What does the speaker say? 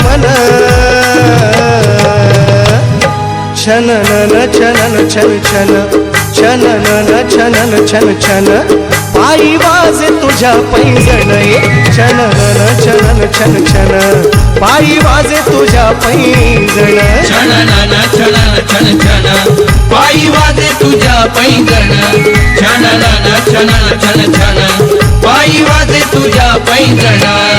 मन। छनन छनन छन छन। छनन छनन छन छन। आई वाज तुझ्या पैजण छनन छनन छन छन। पायी वाजे तुझ्या पैजण छनन छनन छन छन। पायी वाजे तुझ्या पैजण छनन छनन छन छन। पायी वाजे तुझ्या पैजण